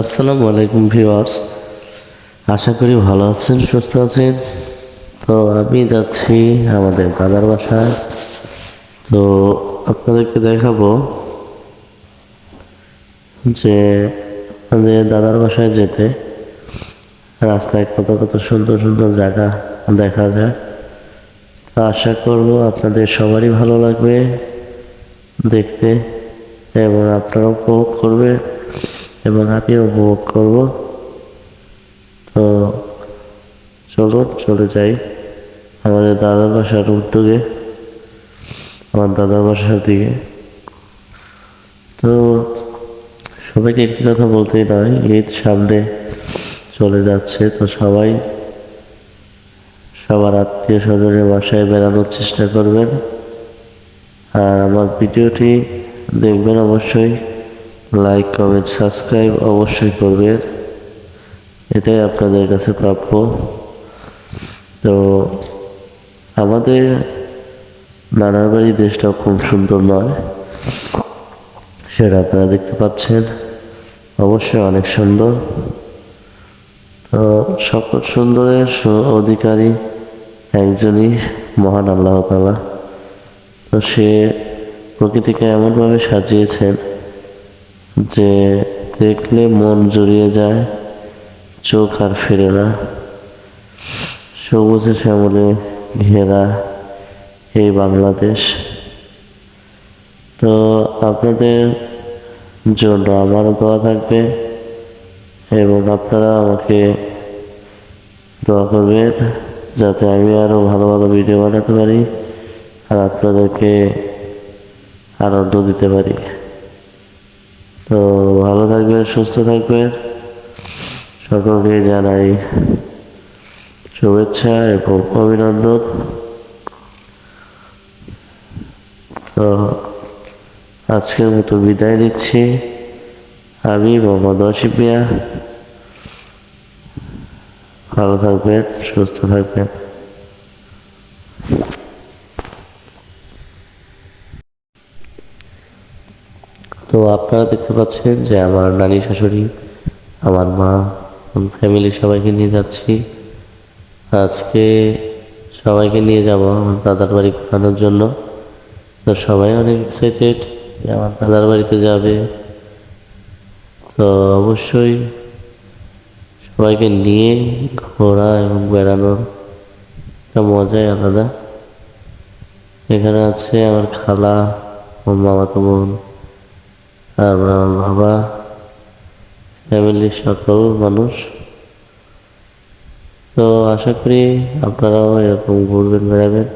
আসসালামু আলাইকুম ভিউয়ার্স। আশা করি ভালো আছেন, সুস্থ আছেন। তো আমি যাচ্ছি আমাদের দাদার বাসায়। তো আপনাদেরকে দেখাবো যে আমাদের দাদার বাসায় যেতে রাস্তায় কত কত সুন্দর সুন্দর জায়গা দেখা যায়। তো আশা করব আপনাদের সবারই ভালো লাগবে, দেখতে এবং আপনারাও উপভোগ করবে। এবং আমিও উপভোগ করব। তো চলুন চলে যাই আমাদের দাদা বাসার উদ্যোগে, আমার দাদার বাসার দিকে। তো সবাইকে একটি কথা বলতেই নয়, ঈদ সামনে চলে যাচ্ছে। তো সবাই, সবার আত্মীয় স্বজনের বাসায় বেড়ানোর চেষ্টা করবেন। আর আমার ভিডিওটি দেখবেন অবশ্যই। লাইক কমেন্ট সাবস্ক্রাইব অবশ্যই করবেন এটাই আপনাদের কাছে প্রাপ্য। তো আমাদের নানার বাড়ি দেশটাও খুব সুন্দর নয়, সেটা আপনারা দেখতে পাচ্ছেন। অবশ্যই অনেক সুন্দর। তো সকল সুন্দরের অধিকারী একজনই মহান আল্লাহ তালা তো সে প্রকৃতিকে এমনভাবে সাজিয়েছেন যে দেখলে মন জুড়িয়ে যায়, চোখ আর ফিরে না। সবুজে শ্যামলে ঘেরা এই বাংলাদেশ। তো আপনাদের জন্য আমারও দোয়া থাকবে এবং আপনারা আমাকে দোয়া করবেন যাতে আমি আরও ভালো ভালো ভিডিও বানাতে পারি আর আপনাদেরকে আনন্দ দিতে পারি। তো ভালো থাকবেন, সুস্থ থাকবেন। সকলকে জানাই শুভেচ্ছা এবং অভিনন্দন। তো আজকের মতো বিদায় নিচ্ছি। আমি মোহাম্মদ মিয়া। ভালো থাকবেন, সুস্থ থাকবেন। তো আপনারা দেখতে পাচ্ছেন যে আমার নানি, শাশুড়ি, আমার মা ফ্যামিলি সবাইকে নিয়ে যাচ্ছি। আজকে সবাইকে নিয়ে যাব আমার দাদার বাড়ি ঘোরানোর জন্য। তো সবাই অনেক এক্সাইটেড যে আমার দাদার বাড়িতে যাবে। তো অবশ্যই সবাইকে নিয়ে ঘোরা এবং বেড়ানোর একটা মজাই আলাদা। এখানে আছে আমার খালা, আমার মামাতো বোন আমার বাবা ফ্যামিলির সকল মানুষ। তো আশা করি আপনারাও এরকম ঘুরবেন বেড়াবেন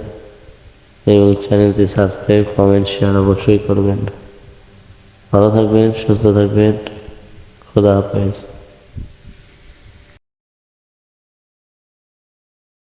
এবং চ্যানেলটি সাবস্ক্রাইব কমেন্ট শেয়ার অবশ্যই করবেন। ভালো থাকবেন, সুস্থ থাকবেন। খোদা হাফেজ।